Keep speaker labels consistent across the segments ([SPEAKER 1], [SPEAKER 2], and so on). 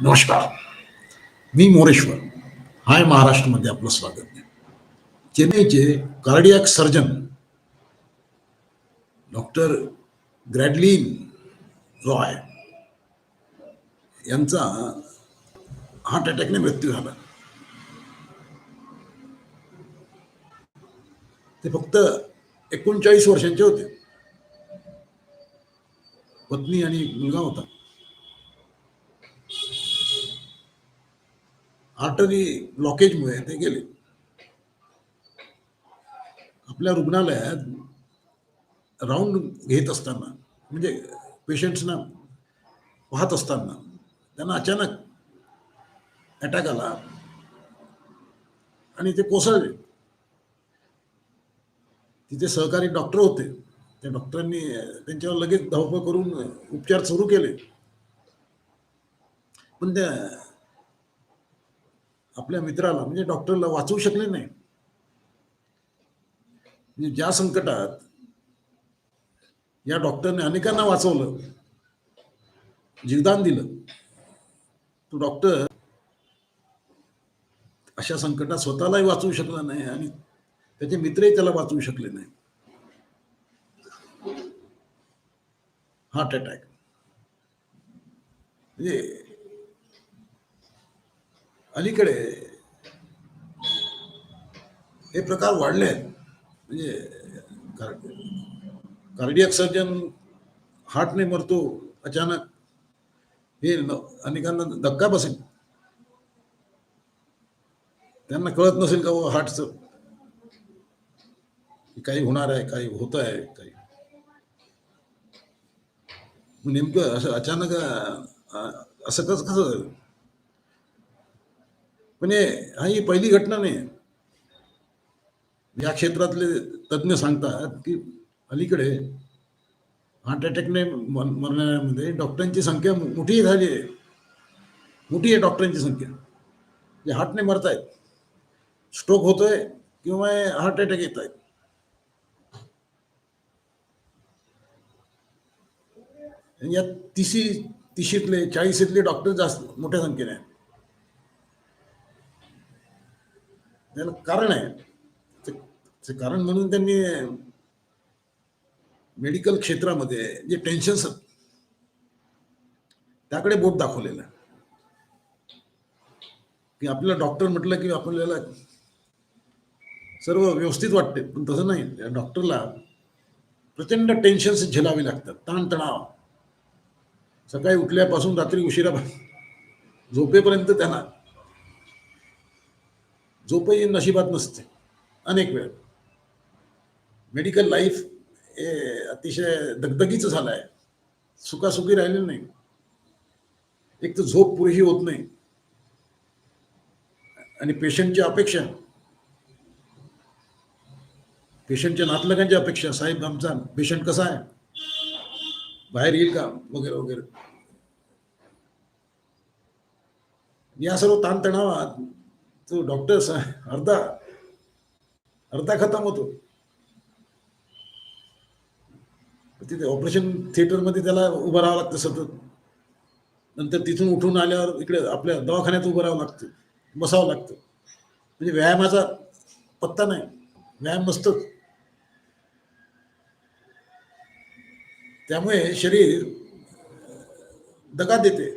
[SPEAKER 1] नमस्कार. मी मोरेश्वर. हाय महाराष्ट्रमध्ये आपलं स्वागत. चेन्नईचे cardiac surgeon doctor Gradlin Roy यांचा हार्ट अटॅकने मृत्यू झाला. ते फक्त एकोणचाळीस वर्षांचे होते. पत्नी आणि मुलगा होता. आर्टरी ब्लॉकेजमुळे ते गेले. आपल्या रुग्णालयात राऊंड घेत असताना म्हणजे पेशंट्सना पाहत असताना त्यांना अचानक अटॅक आला आणि ते कोसळले. तिथे सहकारी डॉक्टर होते. त्या डॉक्टरांनी त्यांच्यावर लगेच धावपळ करून उपचार सुरू केले. पण त्या आपल्या मित्राला म्हणजे डॉक्टरला वाचवू शकले नाही. म्हणजे ज्या संकटात या डॉक्टरने अनेकांना वाचवलं जीवदान दिलं तो डॉक्टर अशा संकटात स्वतःलाही वाचवू शकला नाही आणि त्याचे मित्रही त्याला वाचवू शकले नाही. हार्ट अटॅक म्हणजे अलीकडे हे प्रकार वाढले आहेत. म्हणजे कार्डियक सर्जन हार्टने मरतो अचानक हे अनेकांना धक्का बसेल. त्यांना कळत नसेल का हो हार्टचं? काही होणार आहे काही होत आहे काही. नेमकं असं अचानक असं कसं कसं म्हणजे हा ही पहिली घटना नाही या क्षेत्रातले तज्ज्ञ सांगतात की अलीकडे हार्ट अटॅकने मरणाऱ्यामध्ये डॉक्टरांची संख्या मोठी झाली आहे. मोठी आहे डॉक्टरांची संख्या. जे हार्टने मरतायत. स्ट्रोक होतोय किंवा हार्ट अटॅक येत आहेत या तिशी तिशीतले चाळीसीतले डॉक्टर जास्त मोठ्या संख्येने आहेत. त्याला कारण आहे. ते- कारण म्हणून त्यांनी मेडिकल क्षेत्रामध्ये जे टेन्शन्स त्याकडे बोट दाखवलेलं आहे. की आपल्याला डॉक्टर म्हटलं की आपल्याला सर्व व्यवस्थित वाटते पण तसं नाही. डॉक्टरला प्रचंड टेन्शन्स झेलावे लागतात. ताणतणाव. सकाळी उठल्यापासून रात्री उशिरा झोपेपर्यंत त्यांना झोपही नशिबात नसते. अनेक वेळ. मेडिकल लाईफ हे अतिशय दगदगीचं झालं आहे. सुखासुखी राहिलेलं नाही. एक तर झोप पुरेशी होत नाही. आणि पेशंटची अपेक्षा. पेशंटच्या नातलगांची अपेक्षा. साहेब आमचा पेशंट कसा आहे? बाहेर येईल का? वगैरे वगैरे. या सर्व ताणतणावात तो डॉक्टर अर्धा अर्धा खतम होतो. तिथे ऑपरेशन थिएटरमध्ये त्याला उभं राहावं लागतं सतत. नंतर तिथून उठून आल्यावर इकडे आपल्या दवाखान्यात उभं राहावं लागतं. बसावं लागतं. म्हणजे व्यायामाचा पत्ता नाही. व्यायाम नसतोच त्यामुळे शरीर दगा देते.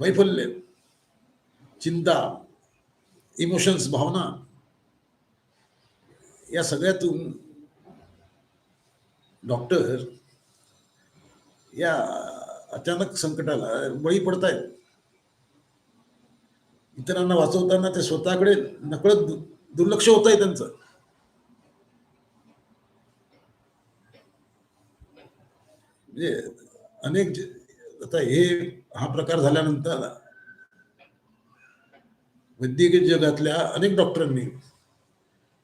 [SPEAKER 1] वैफल्य चिंता इमोशन्स भावना या सगळ्यातून डॉक्टर या अचानक संकटाला बळी पडत आहेत इतरांना वाचवताना ते स्वतःकडे नकळत दु- दुर्लक्ष होत आहे त्यांचं. म्हणजे अनेक जे- आता हे हा प्रकार झाल्यानंतर वैद्यकीय जगातल्या अनेक डॉक्टरांनी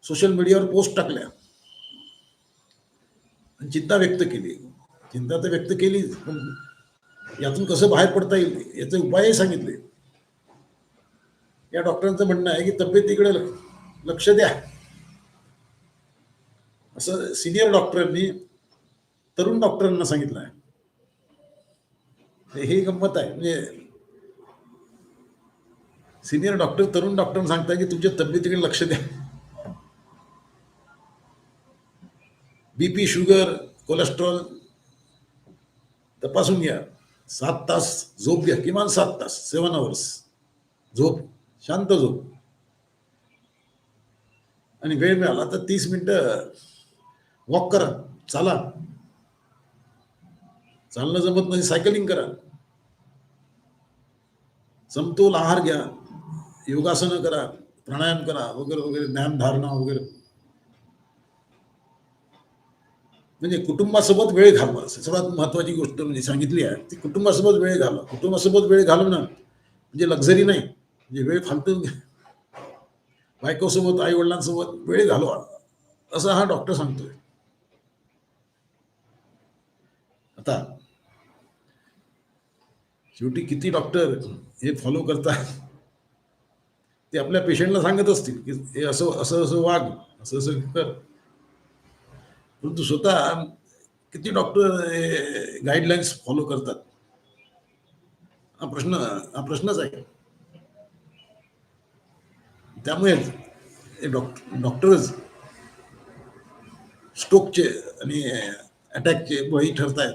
[SPEAKER 1] सोशल मीडियावर पोस्ट टाकल्या. आणि चिंता व्यक्त केली. चिंता तर व्यक्त केली पण यातून कसं बाहेर पडता येईल याचे उपायही सांगितले. या डॉक्टरांचं म्हणणं आहे की तब्येतीकडे लक्ष- लक्ष द्या. असं सिनियर डॉक्टरांनी तरुण डॉक्टरांना सांगितलं आहे. ही गंमत आहे. म्हणजे सिनियर डॉक्टर तरुण डॉक्टर सांगतात की तुमच्या तब्येतीकडे लक्ष द्या. बीपी शुगर कोलेस्ट्रॉल तपासून घ्या. सात तास झोप घ्या. किमान सात तास सेवन आवर्स झोप. शांत झोप. आणि वेळ मिळाला तर तीस मिनटं वॉक करा. चाला. चालणं जमत नाही सायकलिंग करा. समतोल आहार घ्या योगासनं करा प्राणायाम करा वगैरे वगैरे ज्ञानधारणा वगैरे. म्हणजे कुटुंबासोबत वेळ घालवा. सर्वात महत्वाची गोष्ट म्हणजे सांगितली आहे ती कुटुंबासोबत वेळ घालवा. कुटुंबासोबत वेळ घालवणं म्हणजे लक्झरी नाही. म्हणजे वेळ फालतू बायकोसोबत आई वडिलांसोबत वेळ घालवा. असं हा डॉक्टर सांगतोय. आता शेवटी किती डॉक्टर हे फॉलो करतात? ते आपल्या पेशंटला सांगत असतील की हे असं असं असं वाघ असं असं कर. परंतु स्वतः किती डॉक्टर गाईडलाईन्स फॉलो करतात? हा प्रश्न हा प्रश्नच आहे. त्यामुळे हे डॉक्टर डॉक्टरच स्ट्रोकचे आणि अटॅकचे बळी ठरत आहेत